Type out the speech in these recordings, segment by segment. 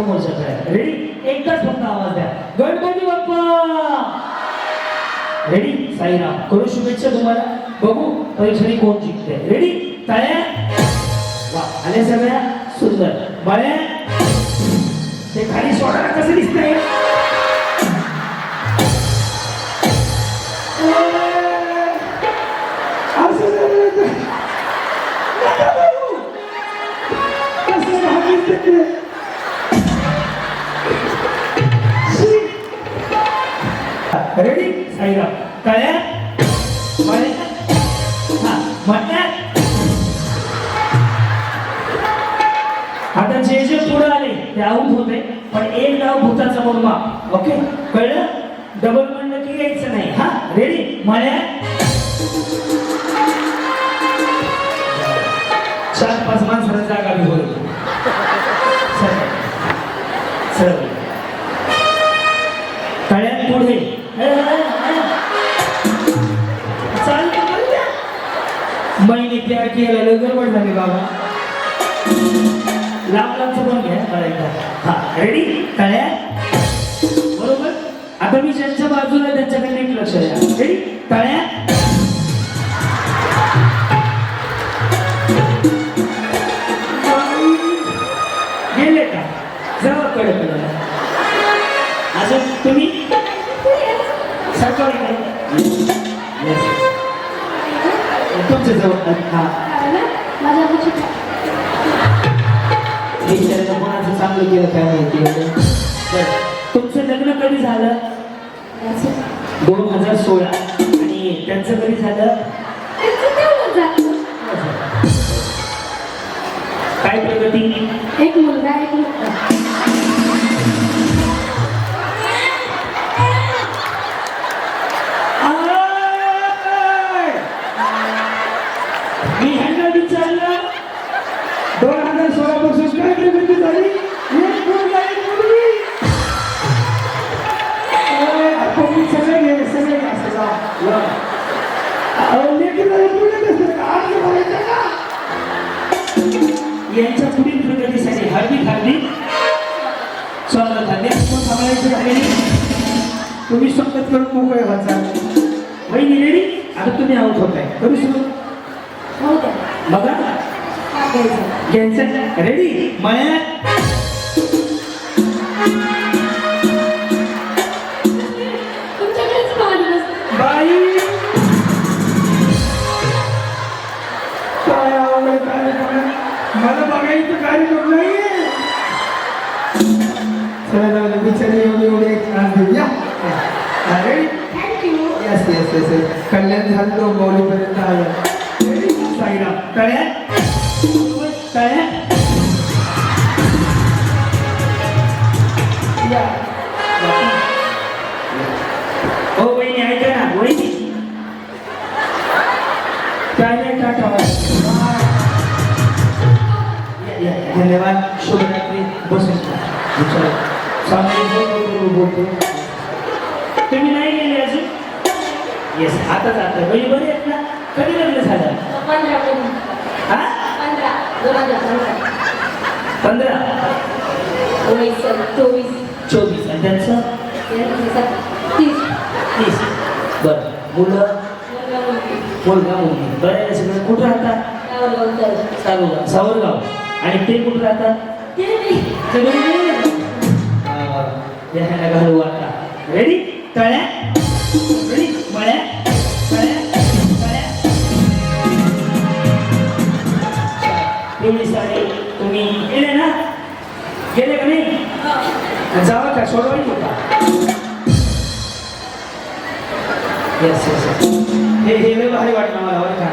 Ready एकदाच फक्त आवाज द्या. गणपती बाप्पा! रेडी साईराम करू शुभेच्छा तुम्हाला. बघू परीक्षेने कोण जिंकते रेडी तळ्या? वा आले सगळ्या. सुंदर. बाळ्या? ते खाली सोडायला कसं दिसतंय? रेडी चार पाच माणसाला जागा बी चल. चल. तळ्यात पुढे. महिने प्यार केला गडबड झाली बाबा. लांब लांबचं पण घ्या एकदा हा रेडी कळ्या तळ्यात गेले का? जवळकडे अजून तुम्ही? सरकारी तुमच्या जवळ हा. विचारायचं कोणाचं चांगलं केलं काय माहिती तुमचं लग्न कधी झालं? दोन हजार सोळा. आणि त्यांचं कधी झालं? काय प्रगती? एक मुलगा एक मुलगा! मी ह्यांना विचारलं दोन हजार सोळा पासून काय प्रगती झाली? झालेली तुम्ही स्वतः करून मोकळे व्हायचा वहिनी रेडी आता तुम्ही आउट होत आहे करू सुरू? हो बघा. घ्यायचं. रेडी कार्यक्रम मला बघायचं कार्यक्रम दे, बिचारी एवढी एवढी एक त्रास देऊया रेडी थँक्यू येस कल्याण झालं तो मौलीपर्यंत आला. साईराम. कळ्या कळ्या या. हो वहिनी ऐका ना बहिणी काय टाटा धन्यवाद. शुभरात्री. बसून. बोलतो तुम्ही नाही गेले अजून येस आता जातं बरी बरी आहेत ना कधी लग्न झालं? पंधरा करून हा? पंधरा. दोन हजार पंधरा. पंधरा? उन्नीस चोवीस. चोवीस. आणि त्यांचं? तीस. तीस. बरं. मुलं? मुलगा मुलगी. बरं सगळं कुठं राहतात सावरगाव. सावरगाव. आणि ते कुठं राहतात ते द्यायला घालू आता. रेडी तळ्या? तुम्ही गेले ना? गेले का नाही? जावं का सोडवायचं का? येस येस हे हे भारी वाटलं मला बरं का.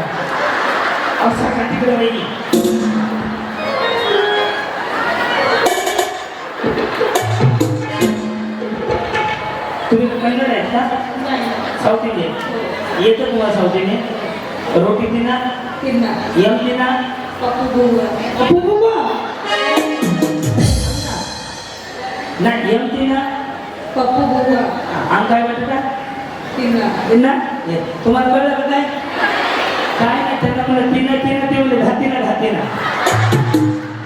असा का तिकडं नाही? तुम्ही कन्नड आहेत का साऊथ इंडियन येतं तुम्हाला साऊथ इंडियन रोटी तिना यम तिना पप्पू बुवा नाही यम तिना पप्पू बुवा अंग काय वाटतं फिरणार तिना ये. तुम्हाला कळलं का काय? काय नाही त्यांना मला तिना तिना ते बोलले घातीना घातीना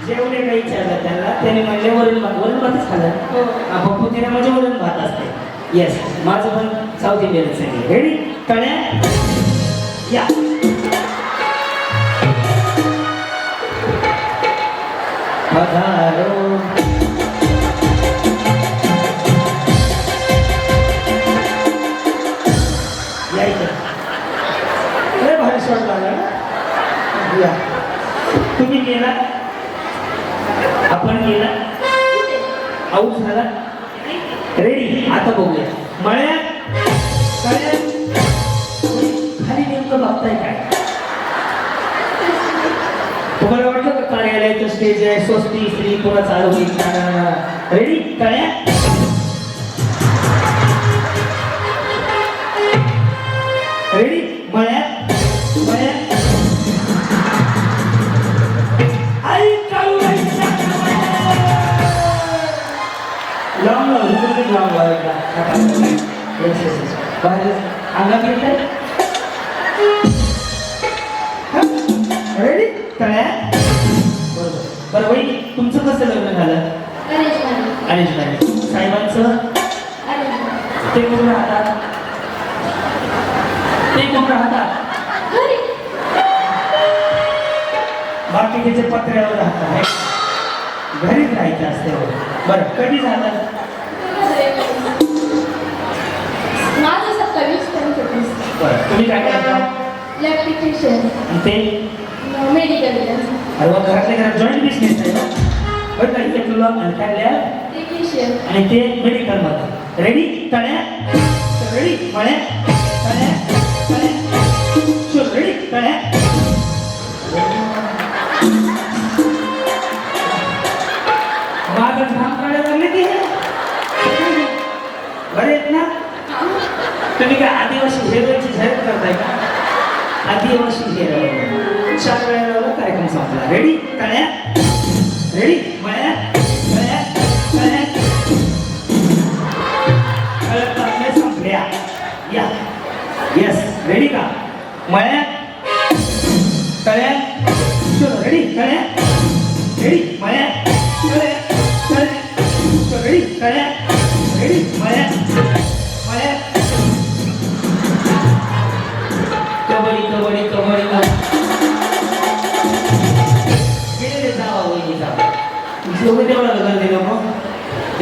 जेवढे काही विचारलं त्याला त्याने म्हणले वरण भात वरण भातच खाल्लं. हा, पप्पू तिने म्हणजे वरण भात असते. येस माझं पण साऊथ इंडियनच आहे रेडी कळ्या या. पधारो. या भारी या. तुम्ही गेला आपण गेला आऊट झाला? रेडी आता बघूया. मळ्यात कळ्यात खाली नेमकं बघताय काय? तुम्हाला वाटलं का कार्यालयाचं स्टेज आहे? स्वस्ती स्त्री पुन्हा चालू होईल. रेडी कळ्या? रेडी आई काळू लाव लांब येस येस येस बाहेर अंगात रेडी बरोबर बरं वही तुमचं कसं लग्न झालं? अरेंज मॅरेज साहेबांचं? ते कुठं राहतात? ते कुठं राहतात? बाकी त्याचे पत्र्यावर राहतात? घरीच राहायचं असते. बरं कधी झालं? बरं तुम्ही काय करता इलेक्ट्रिशियन आणि ते मेडिकल अरे वा, घरातल्या घरात जॉईंट बिझनेस आहे बरं का इथे तुला आणि काय लिहा? टेक्निशियन आणि ते मेडिकलमध्ये रेडी तळ्या रेडी मळ्या तळ्या आदिवासी हेरो चार वेळा लावला कार्यक्रम संपला. रेडी तळ्या रेडी मळ्या तळ्या तळ्या कळत टाकल्या संपल्या. या. येस रेडी का? मळ्या?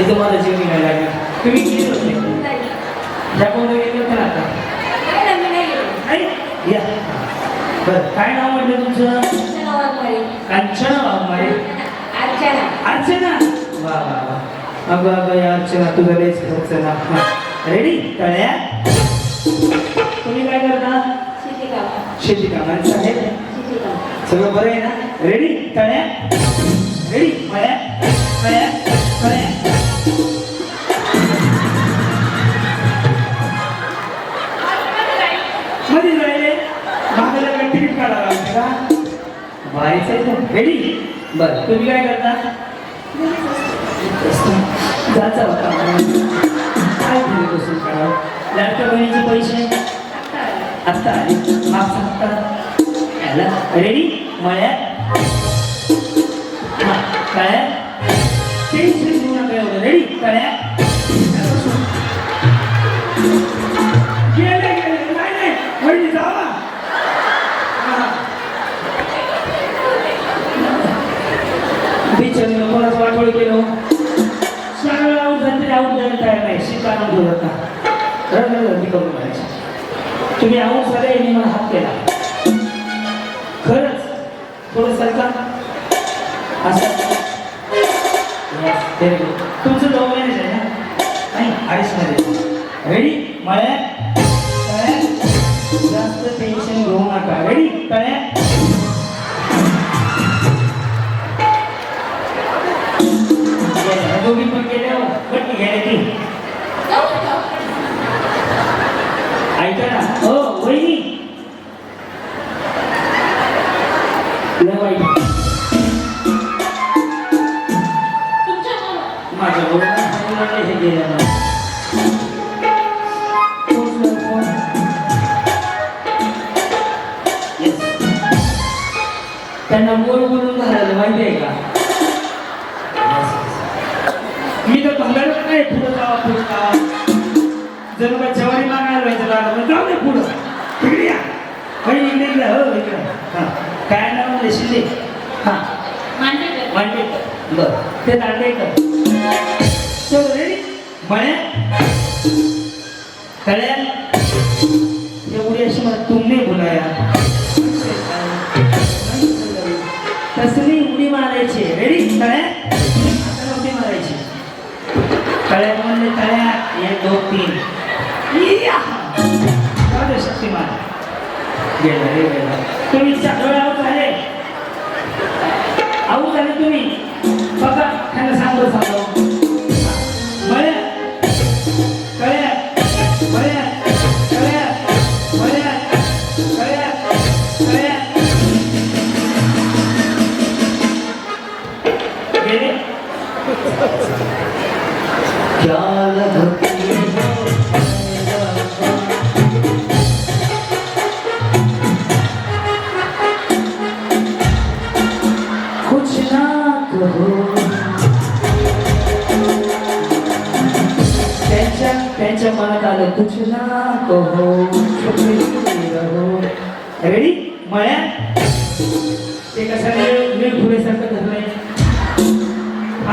हे तुम्हाला जीव निघायला लागला. तुम्ही गेले होते? त्या कोणत्या गेले होते ना आता या. बरं काय नाव म्हटलं तुमचं? कांचना वाघमारे. अर्चना. वा वा वा. अगं अगं या अर्चना तुझं लयच अर्चना हा रेडी तळ्या तुम्ही काय करता? शेती कामांचं आहे सगळं बरं आहे ना? रेडी तळ्या रेडी मळ्या तळ्या तळ्या का व्हायचं रेडी बरं तुम्ही काय करता? जाचा होता काय तुम्ही बसून करावं लॅपटॉप घेण्याचे पैसे? आत्ता आले. माफ सांगता? याला. रेडी मळ्यात? हा काय टेन्शन रेडी कळ्या बिचारीनं कोणाच वाटोळ केलं. सगळं तरी जायला तयार नाही. शिकायला घेऊ नका रडरडी करून करायची तुम्ही आऊट झाले यांनी मला हात केला. खरंच? थोडं सरका असं. तुमचं आहे ना? नाही अडीच मध्ये. रेडी जास्त टेन्शन घेऊ नका. रेडी तळ्यात? म्हणजे हे गेलं त्यांना मोड बोलून घालायला माहिती आहे का? मी तर भांडायलाच नाही पुढं जावा पुढं जावा. जणू का जवारी मागायला व्हायचं लागलं जाऊ दे पुढं. या. म्हणजे हो हां. काय नाव म्हणजे शिले हां. मांडेकर मांडेकर बरं. ते दांडेकर चलो रेडी म्हणे कळ्या एवढी अशी मला तुमने बोलाया तसं उडी मारायची. रेडी कळ्या आता उडी मारायची. कळ्या म्हणले कळ्या. एक दोन तीन. या! जाऊ दे, गेला रे गेला. तुम्ही डोळे आऊट झाले आऊट झाले तुम्ही. बघा त्यांना सांगतो सांगतो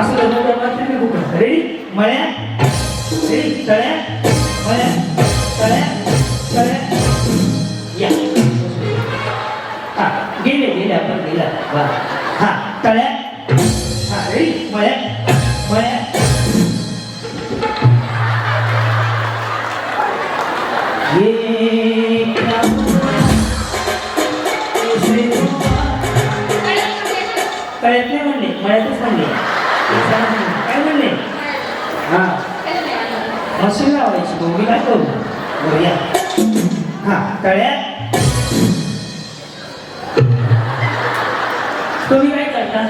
असं लग्न करणार तुम्ही कुठं रेडी मळ्या? रेडी तळ्या? मळ्या? तळ्या? तळ्या? या. हा गेले गेले आपण गेला. वा. हा तळ्या? हा रेडी मळ्या? मळ्या? ये नाही म्हणले मळ्यातच म्हणले. काय म्हणले हा मशीन लावायची मी काय करू हा तळ्या तुम्ही काय करता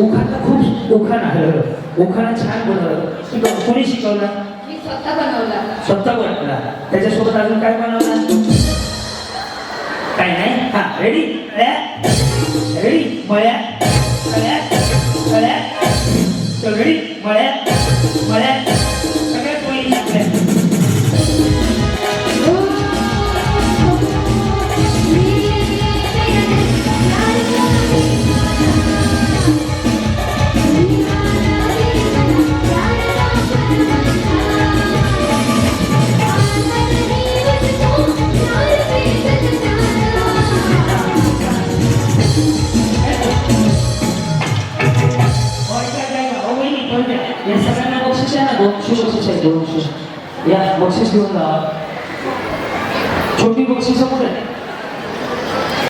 उखाणा खूप उखाण आलं उखाणा छान बनवलं कोणी शिकवलं मी स्वतः बनवला स्वतः बनवला त्याच्यासोबत अजून काय बनवलं काय नाही हा रेडी रेडी मळ्या चल रेडी आहे दोनशे या बक्षीस